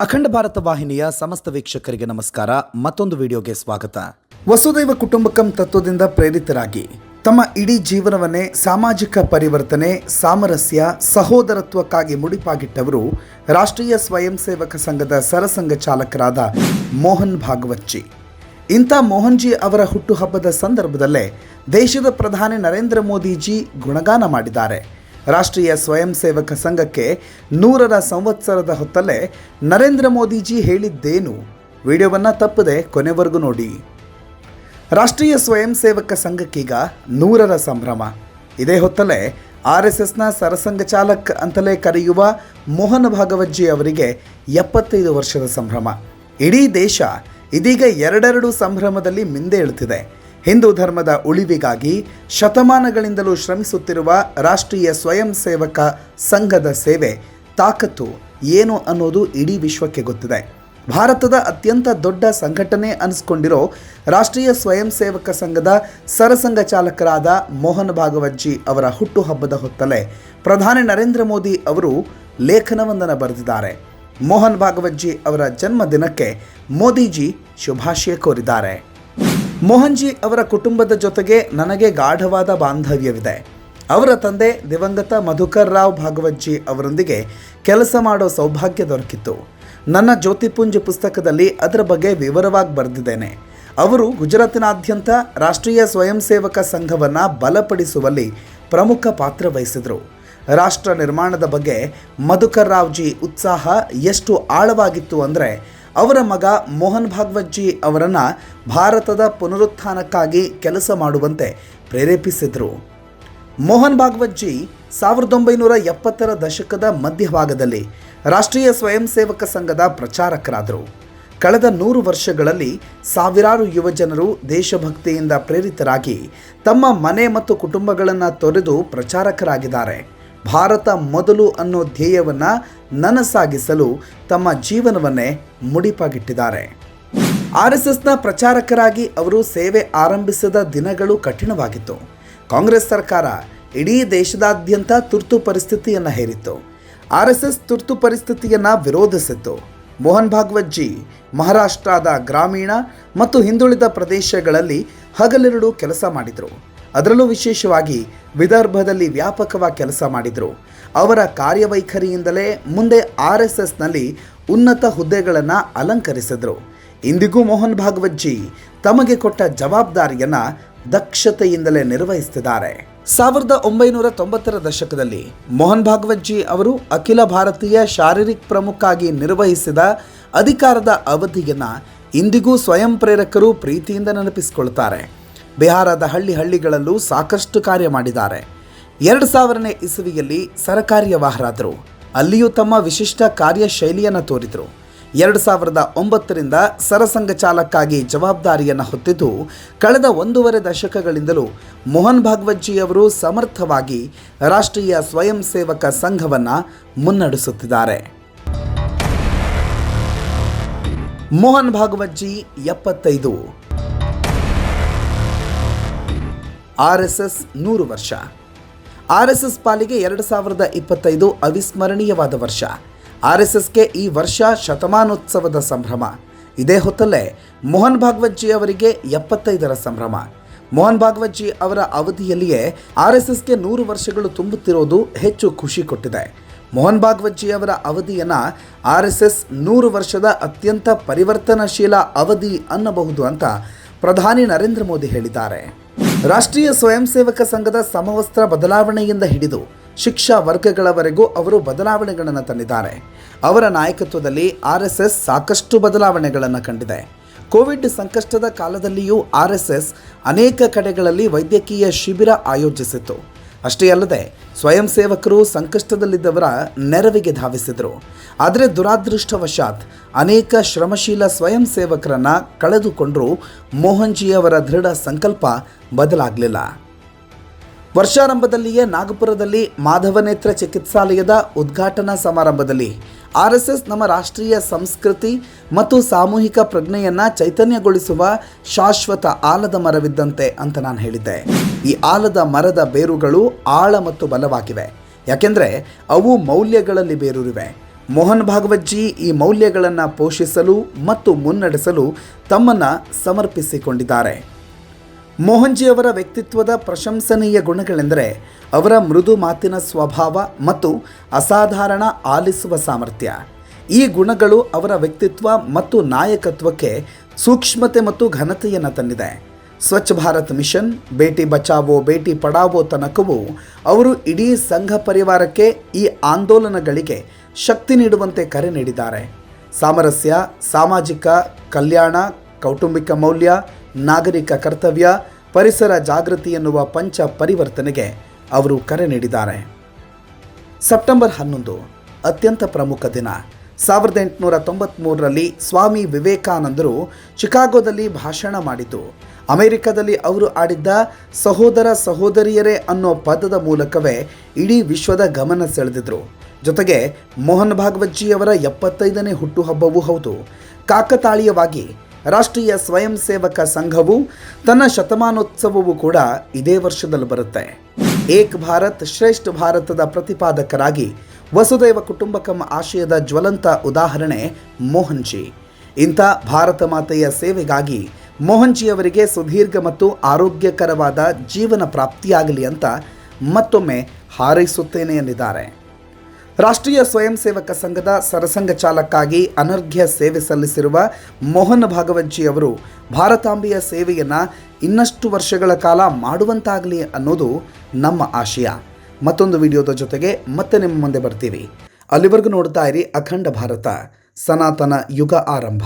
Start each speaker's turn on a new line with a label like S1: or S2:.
S1: ಅಖಂಡ ಭಾರತ ವಾಹಿನಿಯ ಸಮಸ್ತ ವೀಕ್ಷಕರಿಗೆ ನಮಸ್ಕಾರ. ಮತ್ತೊಂದು ವಿಡಿಯೋಗೆ ಸ್ವಾಗತ. ವಸುದೈವ ಕುಟುಂಬಕಂ ತತ್ವದಿಂದ ಪ್ರೇರಿತರಾಗಿ ತಮ್ಮ ಇಡೀ ಜೀವನವನ್ನೇ ಸಾಮಾಜಿಕ ಪರಿವರ್ತನೆ, ಸಾಮರಸ್ಯ, ಸಹೋದರತ್ವಕ್ಕಾಗಿ ಮುಡಿಪಾಗಿಟ್ಟವರು ರಾಷ್ಟ್ರೀಯ ಸ್ವಯಂ ಸೇವಕ ಸಂಘದ ಸರಸಂಘ ಚಾಲಕರಾದ ಮೋಹನ್ ಭಾಗವತ್ಜಿ. ಇಂಥ ಮೋಹನ್ಜಿ ಅವರ ಹುಟ್ಟುಹಬ್ಬದ ಸಂದರ್ಭದಲ್ಲೇ ದೇಶದ ಪ್ರಧಾನಿ ನರೇಂದ್ರ ಮೋದಿಜಿ ಗುಣಗಾನ ಮಾಡಿದ್ದಾರೆ. ರಾಷ್ಟ್ರೀಯ ಸ್ವಯಂ ಸೇವಕ ಸಂಘಕ್ಕೆ ನೂರರ ಸಂವತ್ಸರದ ಹೊತ್ತಲ್ಲೇ ನರೇಂದ್ರ ಮೋದಿಜಿ ಹೇಳಿದ್ದೇನು? ವಿಡಿಯೋವನ್ನು ತಪ್ಪದೆ ಕೊನೆವರೆಗೂ ನೋಡಿ. ರಾಷ್ಟ್ರೀಯ ಸ್ವಯಂ ಸೇವಕ ಸಂಘಕ್ಕೀಗ ನೂರರ ಸಂಭ್ರಮ. ಇದೇ ಹೊತ್ತಲ್ಲೇ ಆರ್ ಎಸ್ ಎಸ್ನ ಸರಸಂಘ ಚಾಲಕ್ ಅಂತಲೇ ಕರೆಯುವ ಮೋಹನ್ ಭಾಗವಜ್ಜಿ ಅವರಿಗೆ ಎಪ್ಪತ್ತೈದು ವರ್ಷದ ಸಂಭ್ರಮ. ಇಡೀ ದೇಶ ಇದೀಗ ಎರಡೆರಡು ಸಂಭ್ರಮದಲ್ಲಿ ಮಿಂದೇಳುತ್ತಿದೆ ಹಿಂದೂ ಧರ್ಮದ ಉಳಿವಿಗಾಗಿ ಶತಮಾನಗಳಿಂದಲೂ ಶ್ರಮಿಸುತ್ತಿರುವ ರಾಷ್ಟ್ರೀಯ ಸ್ವಯಂ ಸೇವಕ ಸಂಘದ ಸೇವೆ ತಾಕತ್ತು ಏನು ಅನ್ನೋದು ಇಡೀ ವಿಶ್ವಕ್ಕೆ ಗೊತ್ತಿದೆ. ಭಾರತದ ಅತ್ಯಂತ ದೊಡ್ಡ ಸಂಘಟನೆ ಅನಿಸ್ಕೊಂಡಿರೋ ರಾಷ್ಟ್ರೀಯ ಸ್ವಯಂ ಸೇವಕ ಸಂಘದ ಸರಸಂಘ ಚಾಲಕರಾದ ಮೋಹನ್ ಭಾಗವಜ್ಜಿ ಅವರ ಹುಟ್ಟುಹಬ್ಬದ ಹೊತ್ತಲೇ ಪ್ರಧಾನಿ ನರೇಂದ್ರ ಮೋದಿ ಅವರು ಲೇಖನವೊಂದನ್ನು ಬರೆದಿದ್ದಾರೆ. ಮೋಹನ್ ಭಾಗವಜ್ಜಿ ಅವರ ಜನ್ಮದಿನಕ್ಕೆ ಮೋದಿಜಿ ಶುಭಾಶಯ ಕೋರಿದ್ದಾರೆ. ಮೋಹನ್ಜಿ ಅವರ ಕುಟುಂಬದ ಜೊತೆಗೆ ನನಗೆ ಗಾಢವಾದ ಬಾಂಧವ್ಯವಿದೆ. ಅವರ ತಂದೆ ದಿವಂಗತ ಮಧುಕರ್ ರಾವ್ ಭಾಗವಜ್ಜಿ ಅವರೊಂದಿಗೆ ಕೆಲಸ ಮಾಡೋ ಸೌಭಾಗ್ಯ ದೊರಕಿತ್ತು. ನನ್ನ ಜ್ಯೋತಿಪುಂಜ ಪುಸ್ತಕದಲ್ಲಿ ಅದರ ಬಗ್ಗೆ ವಿವರವಾಗಿ ಬರೆದಿದ್ದೇನೆ. ಅವರು ಗುಜರಾತಿನಾದ್ಯಂತ ರಾಷ್ಟ್ರೀಯ ಸ್ವಯಂ ಸೇವಕ ಸಂಘವನ್ನು ಬಲಪಡಿಸುವಲ್ಲಿ ಪ್ರಮುಖ ಪಾತ್ರ ವಹಿಸಿದರು. ರಾಷ್ಟ್ರ ನಿರ್ಮಾಣದ ಬಗ್ಗೆ ಮಧುಕರ್ ರಾವ್ಜಿ ಉತ್ಸಾಹ ಎಷ್ಟು ಆಳವಾಗಿತ್ತು ಅಂದರೆ ಅವರ ಮಗ ಮೋಹನ್ ಭಾಗವತ್ಜಿ ಅವರನ್ನು ಭಾರತದ ಪುನರುತ್ಥಾನಕ್ಕಾಗಿ ಕೆಲಸ ಮಾಡುವಂತೆ ಪ್ರೇರೇಪಿಸಿದರು. ಮೋಹನ್ ಭಾಗವತ್ಜಿ ಸಾವಿರದ ಒಂಬೈನೂರ ಎಪ್ಪತ್ತರ ದಶಕದ ಮಧ್ಯಭಾಗದಲ್ಲಿ ರಾಷ್ಟ್ರೀಯ ಸ್ವಯಂ ಸೇವಕ ಸಂಘದ ಪ್ರಚಾರಕರಾದರು. ಕಳೆದ ನೂರು ವರ್ಷಗಳಲ್ಲಿ ಸಾವಿರಾರು ಯುವಜನರು ದೇಶಭಕ್ತಿಯಿಂದ ಪ್ರೇರಿತರಾಗಿ ತಮ್ಮ ಮನೆ ಮತ್ತು ಕುಟುಂಬಗಳನ್ನು ತೊರೆದು ಪ್ರಚಾರಕರಾಗಿದ್ದಾರೆ. ಭಾರತ ಮೊದಲು ಅನ್ನೋ ಧ್ಯೇಯವನ್ನು ನನಸಾಗಿಸಲು ತಮ್ಮ ಜೀವನವನ್ನೇ ಮುಡಿಪಾಗಿಟ್ಟಿದ್ದಾರೆ. ಆರ್ ಎಸ್ ಎಸ್ನ ಪ್ರಚಾರಕರಾಗಿ ಅವರು ಸೇವೆ ಆರಂಭಿಸಿದ ದಿನಗಳು ಕಠಿಣವಾಗಿತ್ತು. ಕಾಂಗ್ರೆಸ್ ಸರ್ಕಾರ ಇಡೀ ದೇಶದಾದ್ಯಂತ ತುರ್ತು ಪರಿಸ್ಥಿತಿಯನ್ನು ಹೇರಿತ್ತು. ಆರ್ ಎಸ್ ಎಸ್ ತುರ್ತು ಪರಿಸ್ಥಿತಿಯನ್ನು ವಿರೋಧಿಸಿತ್ತು. ಮೋಹನ್ ಭಾಗವತ್ಜಿ, ಮಹಾರಾಷ್ಟ್ರದ ಗ್ರಾಮೀಣ ಮತ್ತು ಹಿಂದುಳಿದ ಪ್ರದೇಶಗಳಲ್ಲಿ ಹಗಲಿರುಳು ಕೆಲಸ ಮಾಡಿದರು. ಅದರಲ್ಲೂ ವಿಶೇಷವಾಗಿ ವಿದರ್ಭದಲ್ಲಿ ವ್ಯಾಪಕವಾಗಿ ಕೆಲಸ ಮಾಡಿದರು. ಅವರ ಕಾರ್ಯವೈಖರಿಯಿಂದಲೇ ಮುಂದೆ ಆರ್ ಎಸ್ ಎಸ್ನಲ್ಲಿ ಉನ್ನತ ಹುದ್ದೆಗಳನ್ನು ಅಲಂಕರಿಸಿದರು. ಇಂದಿಗೂ ಮೋಹನ್ ಭಾಗವತ್ಜಿ ತಮಗೆ ಕೊಟ್ಟ ಜವಾಬ್ದಾರಿಯನ್ನು ದಕ್ಷತೆಯಿಂದಲೇ ನಿರ್ವಹಿಸುತ್ತಿದ್ದಾರೆ ಸಾವಿರದ ಒಂಬೈನೂರ ತೊಂಬತ್ತರ ದಶಕದಲ್ಲಿ ಮೋಹನ್ ಭಾಗವತ್ಜಿ ಅವರು ಅಖಿಲ ಭಾರತೀಯ ಶಾರೀರಿಕ್ ಪ್ರಮುಖಾಗಿ ನಿರ್ವಹಿಸಿದ ಅಧಿಕಾರದ ಅವಧಿಯನ್ನು ಇಂದಿಗೂ ಸ್ವಯಂ ಪ್ರೇರಕರು ಪ್ರೀತಿಯಿಂದ ನೆನಪಿಸಿಕೊಳ್ತಾರೆ. ಬಿಹಾರದ ಹಳ್ಳಿ ಹಳ್ಳಿಗಳಲ್ಲೂ ಸಾಕಷ್ಟು ಕಾರ್ಯ ಮಾಡಿದ್ದಾರೆ. ಎರಡು ಸಾವಿರನೇ ಇಸವಿಯಲ್ಲಿ ಸರಕಾರ್ಯವಾಹರಾದರು ಅಲ್ಲಿಯೂ ತಮ್ಮ ವಿಶಿಷ್ಟ ಕಾರ್ಯಶೈಲಿಯನ್ನು ತೋರಿದರು. ಎರಡು ಸಾವಿರದ ಒಂಬತ್ತರಿಂದ ಸರಸಂಘ ಚಾಲಕ್ಕಾಗಿ ಜವಾಬ್ದಾರಿಯನ್ನು ಹೊತ್ತಿದ್ದು, ಕಳೆದ ಒಂದೂವರೆ ದಶಕಗಳಿಂದಲೂ ಮೋಹನ್ ಭಾಗವತ್ಜಿಯವರು ಸಮರ್ಥವಾಗಿ ರಾಷ್ಟ್ರೀಯ ಸ್ವಯಂ ಸೇವಕ ಸಂಘವನ್ನು ಮುನ್ನಡೆಸುತ್ತಿದ್ದಾರೆ. ಮೋಹನ್ ಭಾಗವತ್ಜಿ ಎಪ್ಪತ್ತೈದು ಆರ್ ಎಸ್ ನೂರು ವರ್ಷ. ಆರ್ ಎಸ್ ಎಸ್ ಪಾಲಿಗೆ ಎರಡು ಸಾವಿರದ ಇಪ್ಪತ್ತೈದು ಅವಿಸ್ಮರಣೀಯವಾದ ವರ್ಷ. ಆರ್ ಎಸ್ ಎಸ್ಗೆ ಈ ವರ್ಷ ಶತಮಾನೋತ್ಸವದ ಸಂಭ್ರಮ. ಇದೇ ಹೊತ್ತಲ್ಲೇ ಮೋಹನ್ ಭಾಗವತ್ಜಿ ಅವರಿಗೆ ಎಪ್ಪತ್ತೈದರ ಸಂಭ್ರಮ. ಮೋಹನ್ ಭಾಗವತ್ಜಿ ಅವರ ಅವಧಿಯಲ್ಲಿಯೇ ಆರ್ ಎಸ್ ಎಸ್ಗೆ ನೂರು ವರ್ಷಗಳು ತುಂಬುತ್ತಿರೋದು ಹೆಚ್ಚು ಖುಷಿ ಕೊಟ್ಟಿದೆ. ಮೋಹನ್ ಭಾಗವತ್ಜಿ ಅವರ ಅವಧಿಯನ್ನು ಆರ್ ಎಸ್ ಎಸ್ ನೂರು ವರ್ಷದ ಅತ್ಯಂತ ಪರಿವರ್ತನಶೀಲ ಅವಧಿ ಅನ್ನಬಹುದು ಅಂತ ಪ್ರಧಾನಿ ನರೇಂದ್ರ ಮೋದಿ ಹೇಳಿದ್ದಾರೆ. ರಾಷ್ಟ್ರೀಯ ಸ್ವಯಂ ಸೇವಕ ಸಂಘದ ಸಮವಸ್ತ್ರ ಬದಲಾವಣೆಯಿಂದ ಹಿಡಿದು ಶಿಕ್ಷಾ ವರ್ಗಗಳವರೆಗೂ ಅವರು ಬದಲಾವಣೆಗಳನ್ನು ತಂದಿದ್ದಾರೆ. ಅವರ ನಾಯಕತ್ವದಲ್ಲಿ ಆರ್ ಸಾಕಷ್ಟು ಬದಲಾವಣೆಗಳನ್ನು ಕಂಡಿದೆ. ಕೋವಿಡ್ ಸಂಕಷ್ಟದ ಕಾಲದಲ್ಲಿಯೂ ಆರ್ ಅನೇಕ ಕಡೆಗಳಲ್ಲಿ ವೈದ್ಯಕೀಯ ಶಿಬಿರ ಆಯೋಜಿಸಿತ್ತು. ಅಷ್ಟೇ ಅಲ್ಲದೆ ಸ್ವಯಂ ಸೇವಕರು ಸಂಕಷ್ಟದಲ್ಲಿದ್ದವರ ನೆರವಿಗೆ ಧಾವಿಸಿದರು. ಆದರೆ ದುರಾದೃಷ್ಟವಶಾತ್ ಅನೇಕ ಶ್ರಮಶೀಲ ಸ್ವಯಂ ಸೇವಕರನ್ನು ಕಳೆದುಕೊಂಡರೂ ಮೋಹನ್ಜಿಯವರ ದೃಢ ಸಂಕಲ್ಪ ಬದಲಾಗಲಿಲ್ಲ. ವರ್ಷಾರಂಭದಲ್ಲಿಯೇ ನಾಗಪುರದಲ್ಲಿ ಮಾಧವನೇತ್ರ ಚಿಕಿತ್ಸಾಲಯದ ಉದ್ಘಾಟನಾ ಸಮಾರಂಭದಲ್ಲಿ ಆರ್ ಎಸ್ ಎಸ್ ನಮ್ಮ ರಾಷ್ಟ್ರೀಯ ಸಂಸ್ಕೃತಿ ಮತ್ತು ಸಾಮೂಹಿಕ ಪ್ರಜ್ಞೆಯನ್ನು ಚೈತನ್ಯಗೊಳಿಸುವ ಶಾಶ್ವತ ಆಲದ ಮರವಿದ್ದಂತೆ ಅಂತ ನಾನು ಹೇಳಿದ್ದೆ. ಈ ಆಲದ ಮರದ ಬೇರುಗಳು ಆಳ ಮತ್ತು ಬಲವಾಗಿವೆ. ಯಾಕೆಂದರೆ ಅವು ಮೌಲ್ಯಗಳಲ್ಲಿ ಬೇರೂರಿವೆ. ಮೋಹನ್ ಭಾಗವತ್ಜಿ ಈ ಮೌಲ್ಯಗಳನ್ನು ಪೋಷಿಸಲು ಮತ್ತು ಮುನ್ನಡೆಸಲು ತಮ್ಮನ್ನು ಸಮರ್ಪಿಸಿಕೊಂಡಿದ್ದಾರೆ. ಮೋಹನ್ಜಿ ಅವರ ವ್ಯಕ್ತಿತ್ವದ ಪ್ರಶಂಸನೀಯ ಗುಣಗಳೆಂದರೆ ಅವರ ಮೃದು ಮಾತಿನ ಸ್ವಭಾವ ಮತ್ತು ಅಸಾಧಾರಣ ಆಲಿಸುವ ಸಾಮರ್ಥ್ಯ. ಈ ಗುಣಗಳು ಅವರ ವ್ಯಕ್ತಿತ್ವ ಮತ್ತು ನಾಯಕತ್ವಕ್ಕೆ ಸೂಕ್ಷ್ಮತೆ ಮತ್ತು ಘನತೆಯನ್ನು ತಂದಿದೆ. ಸ್ವಚ್ಛ ಭಾರತ್ ಮಿಷನ್, ಬೇಟಿ ಬಚಾವೋ, ಬೇಟಿ ಪಡಾವೋ ತನಕವೂ ಅವರು ಇಡೀ ಸಂಘ ಪರಿವಾರಕ್ಕೆ ಈ ಆಂದೋಲನಗಳಿಗೆ ಶಕ್ತಿ ನೀಡುವಂತೆ ಕರೆ ನೀಡಿದ್ದಾರೆ. ಸಾಮರಸ್ಯ, ಸಾಮಾಜಿಕ, ಕಲ್ಯಾಣ, ಕೌಟುಂಬಿಕ ಮೌಲ್ಯ ನಾಗರಿಕ ಕರ್ತವ್ಯ, ಪರಿಸರ ಜಾಗೃತಿ ಎನ್ನುವ ಪಂಚ ಪರಿವರ್ತನೆಗೆ ಅವರು ಕರೆ ನೀಡಿದ್ದಾರೆ. ಸೆಪ್ಟೆಂಬರ್ ಹನ್ನೊಂದು, ಅತ್ಯಂತ ಪ್ರಮುಖ ದಿನ. ಸಾವಿರದ ಎಂಟುನೂರ ತೊಂಬತ್ತ್ಮೂರರಲ್ಲಿ ಸ್ವಾಮಿ ವಿವೇಕಾನಂದರು ಚಿಕಾಗೋದಲ್ಲಿ ಭಾಷಣ ಮಾಡಿದ್ದು, ಅಮೆರಿಕದಲ್ಲಿ ಅವರು ಆಡಿದ್ದ ಸಹೋದರ ಸಹೋದರಿಯರೇ ಅನ್ನೋ ಪದದ ಮೂಲಕವೇ ಇಡೀ ವಿಶ್ವದ ಗಮನ ಸೆಳೆದಿದ್ರು. ಜೊತೆಗೆ ಮೋಹನ್ ಭಾಗವತ್ಜಿಯವರ ಎಪ್ಪತ್ತೈದನೇ ಹುಟ್ಟುಹಬ್ಬವೂ ಹೌದು. ಕಾಕತಾಳೀಯವಾಗಿ ರಾಷ್ಟ್ರೀಯ ಸ್ವಯಂ ಸೇವಕ ಸಂಘವು ತನ್ನ ಶತಮಾನೋತ್ಸವವು ಕೂಡ ಇದೇ ವರ್ಷದಲ್ಲಿ ಬರುತ್ತೆ. ಏಕ್ ಭಾರತ್ ಶ್ರೇಷ್ಠ ಭಾರತದ ಪ್ರತಿಪಾದಕರಾಗಿ ವಸುದೈವ ಕುಟುಂಬಕಂ ಆಶಯದ ಜ್ವಲಂತ ಉದಾಹರಣೆ ಮೋಹನ್ಜಿ. ಇಂಥ ಭಾರತ ಮಾತೆಯ ಸೇವೆಗಾಗಿ ಮೋಹನ್ಜಿಯವರಿಗೆ ಸುದೀರ್ಘ ಮತ್ತು ಆರೋಗ್ಯಕರವಾದ ಜೀವನ ಪ್ರಾಪ್ತಿಯಾಗಲಿ ಅಂತ ಮತ್ತೊಮ್ಮೆ ಹಾರೈಸುತ್ತೇನೆ ಎಂದಿದ್ದಾರೆ. ರಾಷ್ಟ್ರೀಯ ಸ್ವಯಂ ಸೇವಕ ಸಂಘದ ಸರಸಂಘ ಚಾಲಕ್ಕಾಗಿ ಅನರ್ಘ್ಯ ಸೇವೆ ಸಲ್ಲಿಸಿರುವ ಮೋಹನ್ ಭಾಗವತ್ಜಿ ಅವರು ಭಾರತಾಂಬೆಯ ಸೇವೆಯನ್ನು ಇನ್ನಷ್ಟು ವರ್ಷಗಳ ಕಾಲ ಮಾಡುವಂತಾಗಲಿ ಅನ್ನೋದು ನಮ್ಮ ಆಶಯ. ಮತ್ತೊಂದು ವಿಡಿಯೋದ ಜೊತೆಗೆ ಮತ್ತೆ ನಿಮ್ಮ ಮುಂದೆ ಬರ್ತೀವಿ. ಅಲ್ಲಿವರೆಗೂ ನೋಡ್ತಾ ಇರಿ ಅಖಂಡ ಭಾರತ. ಸನಾತನ ಯುಗ ಆರಂಭ.